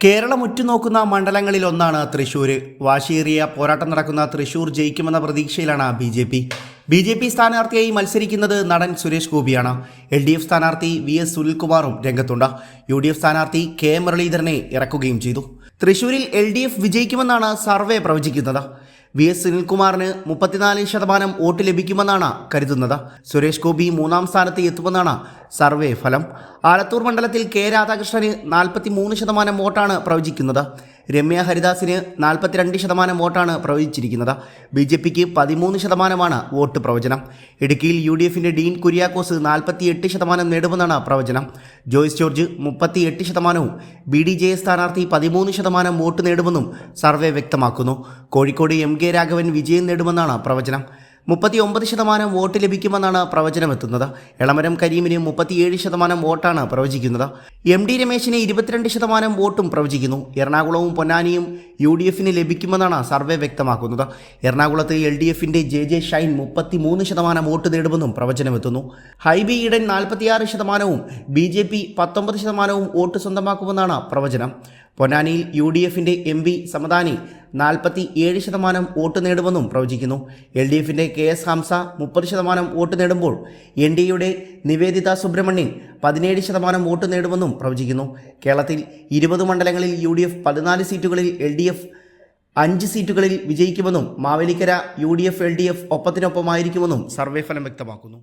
കേരളം ഉറ്റുനോക്കുന്ന മണ്ഡലങ്ങളിൽ ഒന്നാണ് തൃശൂർ വാശിയേറിയ പോരാട്ടം നടക്കുന്ന തൃശൂർ ജയിക്കുമെന്ന പ്രതീക്ഷയിലാണ് B J P. B J P സ്ഥാനാർത്ഥിയായി മത്സരിക്കുന്നത് നടൻ സുരേഷ് ഗോപിയാണ്. എൽ ഡി എഫ് സ്ഥാനാർത്ഥി വി എസ് സുനിൽകുമാറും രംഗത്തുണ്ട്. യു ഡി എഫ് സ്ഥാനാർത്ഥി കെ മുരളീധരനെ ഇറക്കുകയും ചെയ്തു. തൃശൂരിൽ എൽ ഡി എഫ് വിജയിക്കുമെന്നാണ് സർവേ പ്രവചിക്കുന്നത്. വി എസ് സുനിൽകുമാറിന് മുപ്പത്തിനാല് ശതമാനം വോട്ട് ലഭിക്കുമെന്നാണ് കരുതുന്നത്. സുരേഷ് ഗോപി മൂന്നാം സ്ഥാനത്ത് എത്തുമെന്നാണ് സർവേ ഫലം. ആലത്തൂർ മണ്ഡലത്തിൽ കെ രാധാകൃഷ്ണന് നാൽപ്പത്തി മൂന്ന് ശതമാനം വോട്ടാണ് പ്രവചിക്കുന്നത്. രമ്യ ഹരിദാസിന് നാൽപ്പത്തിരണ്ട് ശതമാനം വോട്ടാണ് പ്രവചിച്ചിരിക്കുന്നത്. ബി ജെ പിക്ക് പതിമൂന്ന് ശതമാനമാണ് വോട്ട് പ്രവചനം. ഇടുക്കിയിൽ യു ഡി എഫിന്റെ ഡീൻ കുര്യാക്കോസ് നാൽപ്പത്തിയെട്ട് ശതമാനം നേടുമെന്നാണ് പ്രവചനം. ജോയ്സ് ജോർജ് മുപ്പത്തിയെട്ട് ശതമാനവും ബി ഡി ജെ സ്ഥാനാർത്ഥി പതിമൂന്ന് ശതമാനം വോട്ട് നേടുമെന്നും സർവേ വ്യക്തമാക്കുന്നു. കോഴിക്കോട് എം കെ രാഘവൻ വിജയം നേടുമെന്നാണ് പ്രവചനം. മുപ്പത്തി ഒമ്പത് ശതമാനം വോട്ട് ലഭിക്കുമെന്നാണ് പ്രവചനം എത്തുന്നത് എളമരം കരീമിന് മുപ്പത്തിയേഴ് ശതമാനം വോട്ടാണ് പ്രവചിക്കുന്നത്. എം ഡി രമേശിന് ഇരുപത്തിരണ്ട് ശതമാനം വോട്ടും പ്രവചിക്കുന്നു. എറണാകുളവും പൊന്നാനിയും യു ഡി എഫിന് ലഭിക്കുമെന്നാണ് സർവേ വ്യക്തമാക്കുന്നത്. എറണാകുളത്ത് എൽ ഡി എഫിന്റെ ജെ ജെ ഷൈൻ മുപ്പത്തി മൂന്ന് ശതമാനം വോട്ട് നേടുമെന്നും പ്രവചനമെത്തുന്നു. ഹൈബി ഈഡൻ നാൽപ്പത്തിയാറ് ശതമാനവും ബി ജെ പി പത്തൊമ്പത് ശതമാനവും വോട്ട് സ്വന്തമാക്കുമെന്നാണ് പ്രവചനം. പൊന്നാനിയിൽ യു ഡി എഫിന്റെ എം പി സമദാനി നാൽപ്പത്തി ഏഴ് ശതമാനം വോട്ട് നേടുമെന്നും പ്രവചിക്കുന്നു. എൽ ഡി എഫിന്റെ കെ എസ് ഹംസ മുപ്പത് ശതമാനം വോട്ട് നേടുമ്പോൾ എൻ ഡി എയുടെ നിവേദിത സുബ്രഹ്മണ്യൻ പതിനേഴ് ശതമാനം വോട്ട് നേടുമെന്നും പ്രവചിക്കുന്നു. കേരളത്തിൽ ഇരുപത് മണ്ഡലങ്ങളിൽ യു ഡി എഫ് പതിനാല് സീറ്റുകളിൽ എൽ ഡി എഫ് അഞ്ച് സീറ്റുകളിൽ വിജയിക്കുമെന്നും Mavelikkara U D F L D F ഒപ്പത്തിനൊപ്പമായിരിക്കുമെന്നും survey ഫലം വ്യക്തമാക്കുന്നു.